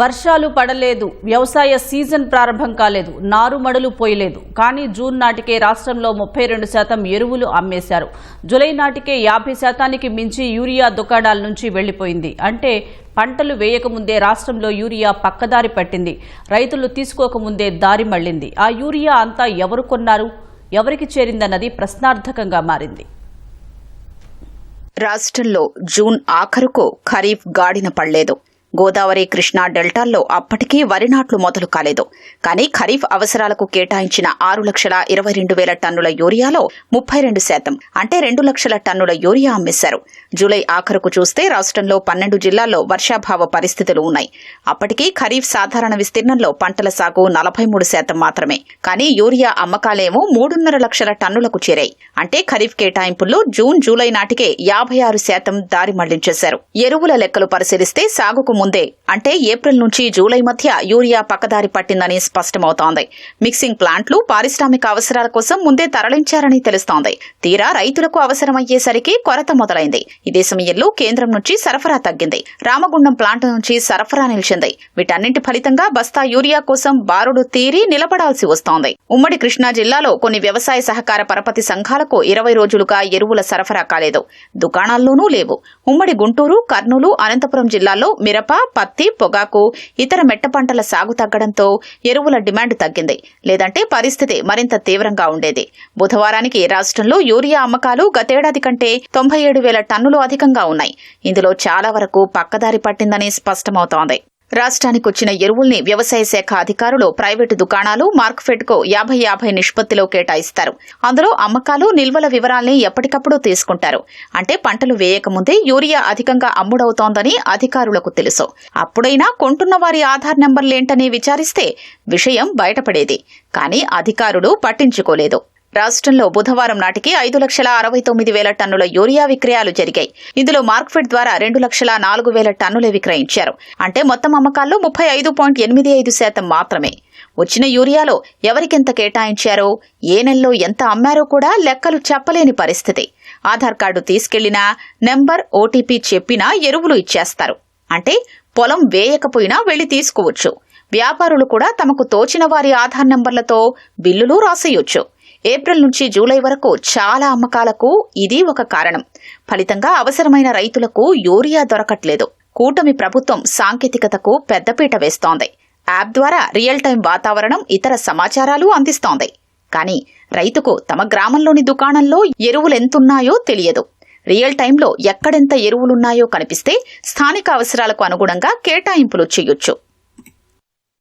వర్షాలు పడలేదు. వ్యవసాయ సీజన్ ప్రారంభం కాలేదు. నారుమడులు పోయలేదు. కానీ జూన్ నాటికే రాష్ట్రంలో ముప్పై రెండు శాతం ఎరువులు అమ్మేశారు. జులై నాటికే యాభై శాతానికి మించి యూరియా దుకాణాల నుంచి వెళ్ళిపోయింది అంటే పంటలు వేయకముందే రాష్ట్రంలో యూరియా పక్కదారి పట్టింది. రైతులు తీసుకోకముందే దారి మళ్ళింది ఆ యూరియా అంతా ఎవరు కొన్నారు? ఎవరికి చేరిందన్నది ప్రశ్నార్థకంగా మారింది. రాష్ట్రంలో జూన్ ఆఖరుకు ఖరీఫ్ గాడిన పడలేదు. గోదావరి కృష్ణా డెల్టాల్లో అప్పటికీ వరి నాట్లు మొదలు కాలేదు. కానీ ఖరీఫ్ అవసరాలకు కేటాయించిన ఆరు లక్షల ఇరవై రెండు వేల టన్నుల యూరియాలో ముప్పై రెండు శాతం అంటే రెండు లక్షల టన్నుల యూరియా అమ్మేశారు. జూలై ఆఖరుకు చూస్తే రాష్ట్రంలో పన్నెండు జిల్లాల్లో వర్షాభావ పరిస్థితులు ఉన్నాయి. అప్పటికీ ఖరీఫ్ సాధారణ విస్తీర్ణంలో పంటల సాగు నలభై మూడు శాతం మాత్రమే. కానీ యూరియా అమ్మకాలేమో మూడున్నర లక్షల టన్నులకు చేరాయి. అంటే ఖరీఫ్ కేటాయింపుల్లో జూన్ జూలై నాటికే యాభై ఆరు శాతం దారి మళ్ళించేశారు. ఎరువుల లెక్కలు పరిశీలిస్తే సాగుకు ముందే. అంటే ఏప్రిల్ నుంచి జూలై మధ్య యూరియా పక్కదారి పట్టిందని స్పష్టమవుతోంది. మిక్సింగ్ ప్లాంట్లు పారిశ్రామిక అవసరాల కోసం ముందే తరలించారని తెలుస్తోంది. తీరా రైతులకు అవసరమయ్యేసరికి కొరత మొదలైంది. ఇదే సమయంలో కేంద్రం నుంచి సరఫరా తగ్గింది. రామగుండం ప్లాంట్ నుంచి సరఫరా నిలిచింది. వీటన్నింటి ఫలితంగా బస్తా యూరియా కోసం బారుడు తీరి నిలబడాల్సి వస్తోంది. ఉమ్మడి కృష్ణా జిల్లాలో కొన్ని వ్యవసాయ సహకార పరపతి సంఘాలకు ఇరవై రోజులుగా ఎరువుల సరఫరా కాలేదు. దుకాణాల్లోనూ లేవు. ఉమ్మడి గుంటూరు కర్నూలు అనంతపురం జిల్లాల్లో మిరప పత్తి పొగాకు ఇతర మెట్ట పంటల సాగు తగ్గడంతో ఎరువుల డిమాండ్ తగ్గింది. లేదంటే పరిస్థితి మరింత తీవ్రంగా ఉండేది. బుధవారానికి రాష్ట్రంలో యూరియా అమ్మకాలు గతేడాది కంటే తొంభై ఏడు వేల టన్నులు అధికంగా ఉన్నాయి. ఇందులో చాలా వరకు పక్కదారి పట్టిందని స్పష్టమవుతోంది. రాష్ట్రానికి వచ్చిన ఎరువుల్ని వ్యవసాయ శాఖ అధికారులు ప్రైవేటు దుకాణాలు మార్క్ఫెడ్కు యాభై యాభై నిష్పత్తిలో కేటాయిస్తారు. అందులో అమ్మకాలు నిల్వల వివరాల్ని ఎప్పటికప్పుడు తీసుకుంటారు. అంటే పంటలు వేయకముందే యూరియా అధికంగా అమ్ముడవుతోందని అధికారులకు తెలుసు. అప్పుడైనా కొంటున్న వారి ఆధార్ నెంబర్లేంటని విచారిస్తే విషయం బయటపడేది. కానీ అధికారులు పట్టించుకోలేదు. రాష్ట్రంలో బుధవారం నాటికి ఐదు లక్షల అరవై తొమ్మిది వేల టన్నుల యూరియా విక్రయాలు జరిగాయి. ఇందులో మార్క్ఫెడ్ ద్వారా రెండు లక్షల నాలుగు వేల టన్నులే విక్రయించారు. అంటే మొత్తం అమ్మకాల్లో ముప్పై ఐదు పాయింట్ ఎనిమిది ఐదు శాతం మాత్రమే. వచ్చిన యూరియాలో ఎవరికెంత కేటాయించారో ఏ నెలలో ఎంత అమ్మారో కూడా లెక్కలు చెప్పలేని పరిస్థితి. ఆధార్ కార్డు తీసుకెళ్ళినా నెంబర్ ఓటీపీ చెప్పినా ఎరువులు ఇచ్చేస్తారు. అంటే పొలం వేయకపోయినా వెళ్ళి తీసుకోవచ్చు. వ్యాపారులు కూడా తమకు తోచిన వారి ఆధార్ నెంబర్లతో బిల్లులు రాసేయొచ్చు. ఏప్రిల్ నుంచి జూలై వరకు చాలా అమ్మకాలకు ఇది ఒక కారణం. ఫలితంగా అవసరమైన రైతులకు యూరియా దొరకట్లేదు. కూటమి ప్రభుత్వం సాంకేతికతకు పెద్దపీట వేస్తోంది. యాప్ ద్వారా రియల్ టైం వాతావరణం ఇతర సమాచారాలు అందిస్తోంది. కానీ రైతుకు తమ గ్రామంలోని దుకాణంలో ఎరువులెంతున్నాయో తెలియదు. రియల్ టైంలో ఎక్కడెంత ఎరువులున్నాయో కనిపిస్తే స్థానిక అవసరాలకు అనుగుణంగా కేటాయింపులు చేయొచ్చు.